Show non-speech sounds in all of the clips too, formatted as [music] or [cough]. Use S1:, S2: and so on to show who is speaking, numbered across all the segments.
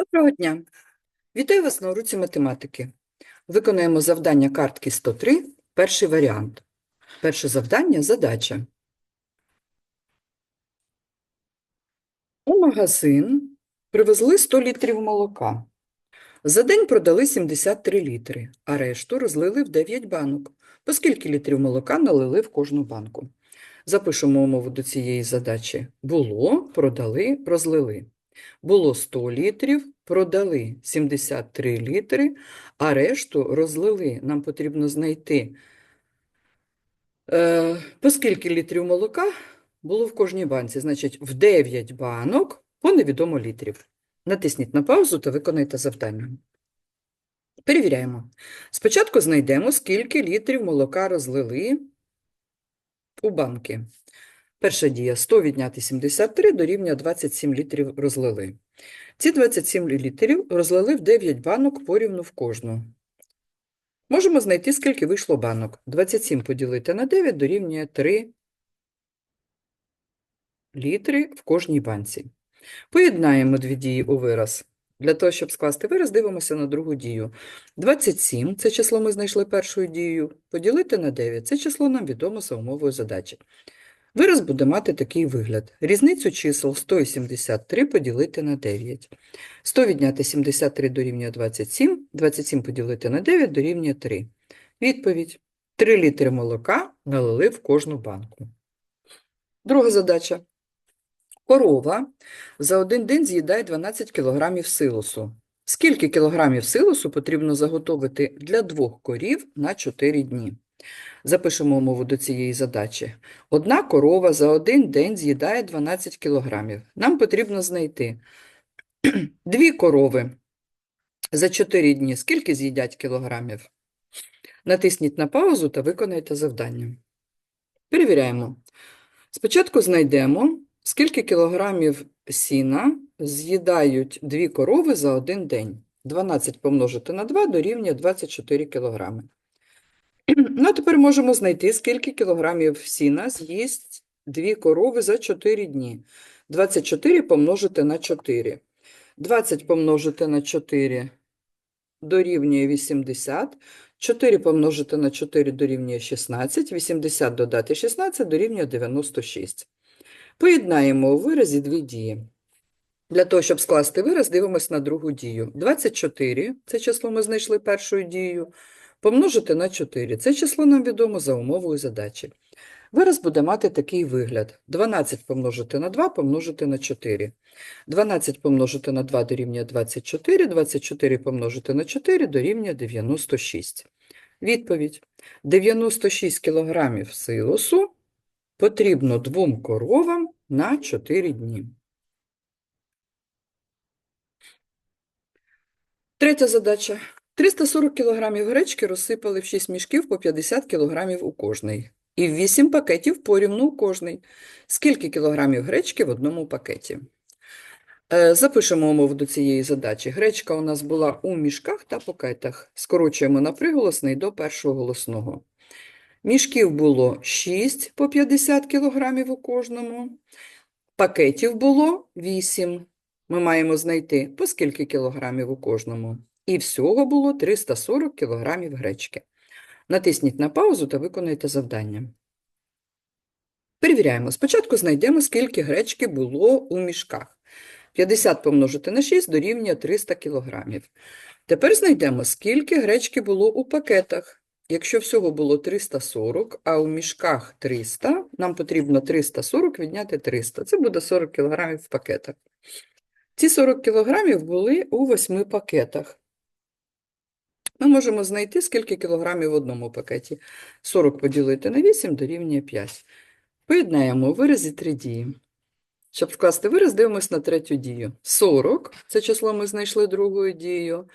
S1: Доброго дня! Вітаю вас на уроці математики. Виконаємо завдання картки 103, перший варіант. Перше завдання – задача. У магазин привезли 100 літрів молока. За день продали 73 літри, а решту розлили в 9 банок. По скільки літрів молока налили в кожну банку? Запишемо умову до цієї задачі. Було, продали, розлили. Було 100 літрів, продали 73 літри, а решту розлили. Нам потрібно знайти, е, по літрів молока було в кожній банці. Значить, в 9 банок по невідомо літрів. Натисніть на паузу та виконайте завдання. Перевіряємо. Спочатку знайдемо, скільки літрів молока розлили у банки. Перша дія 100 відняти 73 дорівнює 27 літрів розлили. Ці 27 літрів розлили в 9 банок порівну в кожну. Можемо знайти, скільки вийшло банок. 27 поділити на 9 дорівнює 3 літри в кожній банці. Поєднаємо дві дії у вираз. Для того, щоб скласти вираз, дивимося на другу дію. 27 – це число ми знайшли першою дією. Поділити на 9 – це число нам відомо за умовою задачі. Вираз буде мати такий вигляд. Різницю чисел 100 і 73 поділити на 9. 100 відняти 73 дорівнює 27, 27 поділити на 9 дорівнює 3. Відповідь. 3 літри молока налили в кожну банку. Друга задача. Корова за один день з'їдає 12 кг силосу. Скільки кілограмів силосу потрібно заготовити для двох корів на 4 дні? Запишемо умову до цієї задачі. Одна корова за один день з'їдає 12 кілограмів. Нам потрібно знайти [clears throat] дві корови за 4 дні. Скільки з'їдять кілограмів? Натисніть на паузу та виконайте завдання. Перевіряємо. Спочатку знайдемо, скільки кілограмів сіна з'їдають дві корови за один день. 12 помножити на 2 дорівнює 24 кілограми. Ну, а тепер можемо знайти, скільки кілограмів сіна з'їсть дві корови за 4 дні. 24 помножити на 4. 20 помножити на 4 дорівнює 80. 4 помножити на 4 дорівнює 16. 80 додати 16 дорівнює 96. Поєднаємо у виразі дві дії. Для того, щоб скласти вираз, дивимося на другу дію. 24 – це число ми знайшли першою дією. Помножити на 4. Це число нам відомо за умовою задачі. Вираз буде мати такий вигляд. 12 помножити на 2 помножити на 4. 12 помножити на 2 дорівнює 24, 24 помножити на 4 дорівнює 96. Відповідь. 96 кілограмів силосу потрібно двом коровам на 4 дні. Третя задача. 340 кг гречки розсипали в 6 мішків по 50 кг у кожний. І в 8 пакетів порівну у кожний. Скільки кілограмів гречки в одному пакеті? Е, Запишемо умову до цієї задачі. Гречка у нас була у мішках та пакетах. Скорочуємо на приголосний до першого голосного. Мішків було 6 по 50 кг у кожному. Пакетів було 8. Ми маємо знайти по скільки кілограмів у кожному. І всього було 340 кг гречки. Натисніть на паузу та виконайте завдання. Перевіряємо. Спочатку знайдемо, скільки гречки було у мішках. 50 помножити на 6 дорівнює 300 кг. Тепер знайдемо, скільки гречки було у пакетах. Якщо всього було 340, а у мішках 300, нам потрібно 340 відняти 300. Це буде 40 кг в пакетах. Ці 40 кг були у 8 пакетах. Ми можемо знайти, скільки кілограмів в одному пакеті. 40 поділити на 8 дорівнює 5. Поєднаємо у виразі три дії. Щоб вкласти вираз, дивимося на третю дію. 40 – це число ми знайшли другою дією,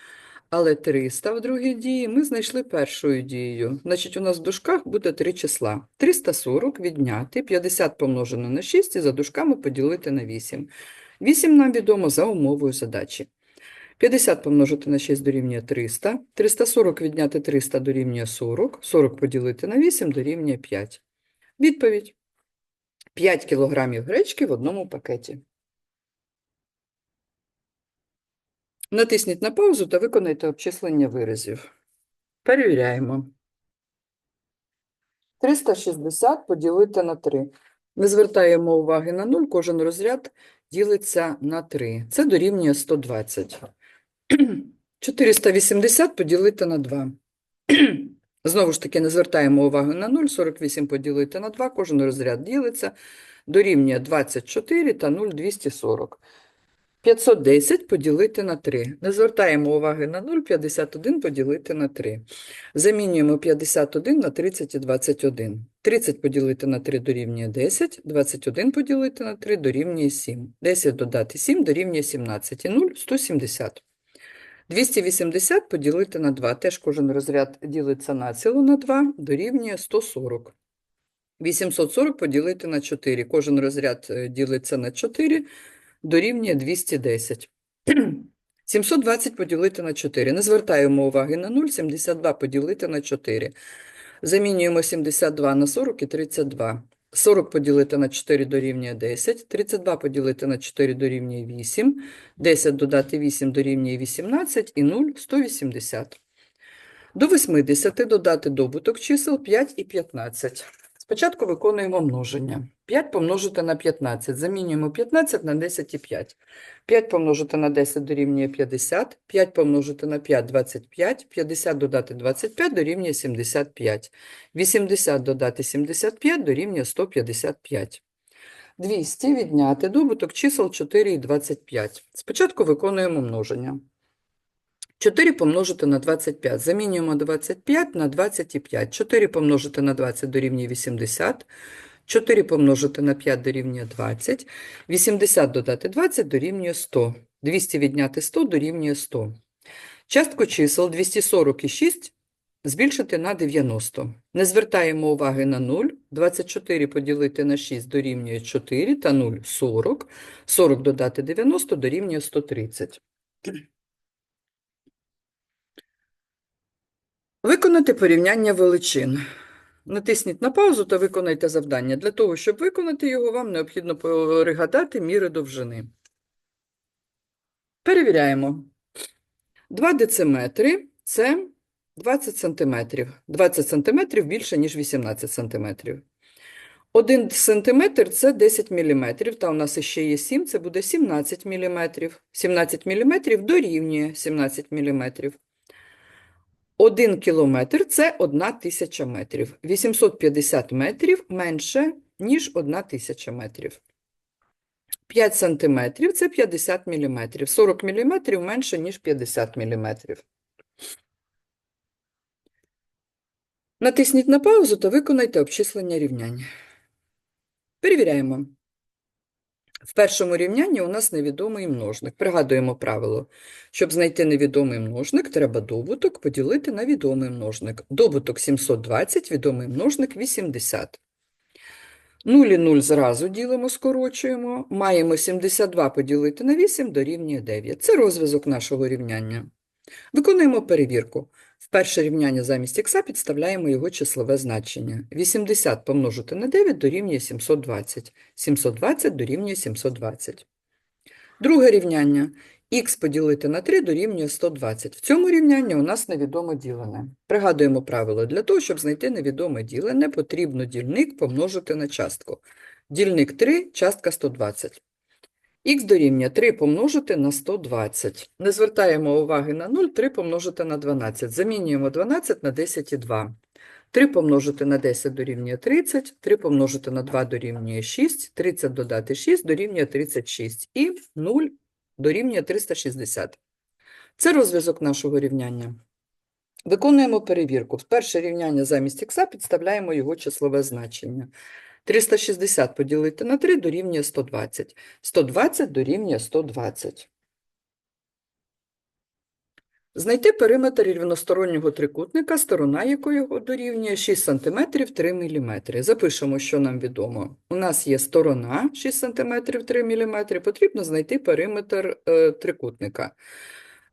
S1: але 300 в другій дії ми знайшли першою дією. Значить, у нас в дужках буде три числа. 340 відняти, 50 помножено на 6 і за дужками поділити на 8. 8 нам відомо за умовою задачі. 50 помножити на 6 дорівнює 300, 340 відняти 300 дорівнює 40, 40 поділити на 8 дорівнює 5. Відповідь. 5 кілограмів гречки в одному пакеті. Натисніть на паузу та виконайте обчислення виразів. Перевіряємо. 360 поділити на 3. Не звертаємо уваги на 0, кожен розряд ділиться на 3. Це дорівнює 120. 480 поділити на 2. [clears throat] Знову ж таки, не звертаємо увагу на 0, 48 поділити на 2, кожен розряд ділиться, дорівнює 24 та 0, 240. 510 поділити на 3. Не звертаємо уваги на 0, 51 поділити на 3. Замінюємо 51 на 30 і 21. 30 поділити на 3 дорівнює 10, 21 поділити на 3 дорівнює 7. 10 додати 7 дорівнює 17 і 0 – 170. 280 поділити на 2. Теж кожен розряд ділиться націло на 2, дорівнює 140. 840 поділити на 4. Кожен розряд е, ділиться на 4, дорівнює 210. 720 [clears throat] поділити на 4. Не звертаємо уваги на 0. 72 поділити на 4. Замінюємо 72 на 40 і 32. 40 поділити на 4 дорівнює 10. 32 поділити на 4 дорівнює 8. 10 додати 8 дорівнює 18 і 0 – 180. До 80 додати добуток чисел 5 і 15. Спочатку виконуємо множення. 5 помножити на 15. Замінюємо 15 на 10 і 5. 5 помножити на 10 дорівнює 50. 5 помножити на 5 – 25. 50 додати 25 дорівнює 75. 80 додати 75 дорівнює 155. 200 відняти добуток чисел 4 і 25. Спочатку виконуємо множення. 4 помножити на 25. Замінюємо 25 на 25. 4 помножити на 20 дорівнює 80. 4 помножити на 5 дорівнює 20. 80 додати 20 дорівнює 100. 200 відняти 100 дорівнює 100. Частку чисел 246 збільшити на 90. Не звертаємо уваги на 0. 24 поділити на 6 дорівнює 4 та 0 – 40. 40 додати 90 дорівнює 130. Виконати порівняння величин. Натисніть на паузу та виконайте завдання. Для того, щоб виконати його, вам необхідно пригадати міри довжини. Перевіряємо. 2 дециметри – це 20 сантиметрів. 20 сантиметрів більше, ніж 18 сантиметрів. 1 сантиметр – це 10 міліметрів, та у нас ще є 7, це буде 17 міліметрів. 17 міліметрів дорівнює 17 міліметрів. 1 кілометр – це 1 тисяча метрів. 850 метрів менше, ніж 1 тисяча метрів. 5 сантиметрів – це 50 міліметрів. 40 міліметрів менше, ніж 50 міліметрів. Натисніть на паузу та виконайте обчислення рівняння. Перевіряємо. В першому рівнянні у нас невідомий множник. Пригадуємо правило. Щоб знайти невідомий множник, треба добуток поділити на відомий множник. Добуток 720, відомий множник 80. 0 і 0 зразу ділимо, скорочуємо. Маємо 72 поділити на 8 дорівнює 9. Це розв'язок нашого рівняння. Виконуємо перевірку. В перше рівняння замість х підставляємо його числове значення. 80 помножити на 9 дорівнює 720. 720 дорівнює 720. Друге рівняння. х поділити на 3 дорівнює 120. В цьому рівнянні у нас невідоме ділене. Пригадуємо правило. Для того, щоб знайти невідоме ділене, потрібно дільник помножити на частку. Дільник 3, частка 120. Х дорівнює 3 помножити на 120. Не звертаємо уваги на 0, 3 помножити на 12. Замінюємо 12 на 10 і 2. 3 помножити на 10 дорівнює 30, 3 помножити на 2 дорівнює 6, 30 додати 6 дорівнює 36 і 0 дорівнює 360. Це розв'язок нашого рівняння. Виконуємо перевірку. Перше рівняння замість х підставляємо його числове значення. 360 поділити на 3 дорівнює 120. 120 дорівнює 120. Знайти периметр рівностороннього трикутника, сторона якого дорівнює 6 см 3 мм. Запишемо, що нам відомо. У нас є сторона 6 см 3 мм, потрібно знайти периметр е, трикутника.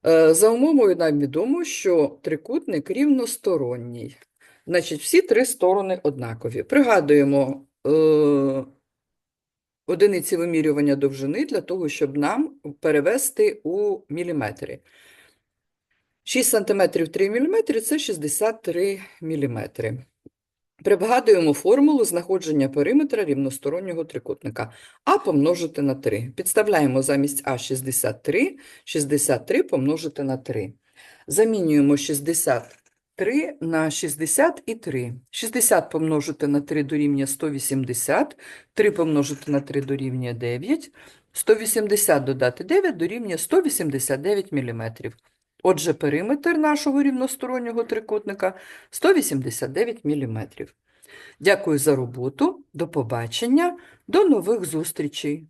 S1: Е, за умовою нам відомо, що трикутник рівносторонній. Значить, всі три сторони однакові. Пригадуємо, е, одиниці вимірювання довжини для того, щоб нам перевести у міліметри. 6 см 3 мм – це 63 мм. Пригадуємо формулу знаходження периметра рівностороннього трикутника. А помножити на 3. Підставляємо замість А 63, 63 помножити на 3. Замінюємо 63 на 60 і 3. 60 помножити на 3 дорівнює 180, 3 помножити на 3 дорівнює 9, 180 додати 9 дорівнює 189 мм. Отже, периметр нашого рівностороннього трикутника 189 мм. Дякую за роботу, до побачення, до нових зустрічей!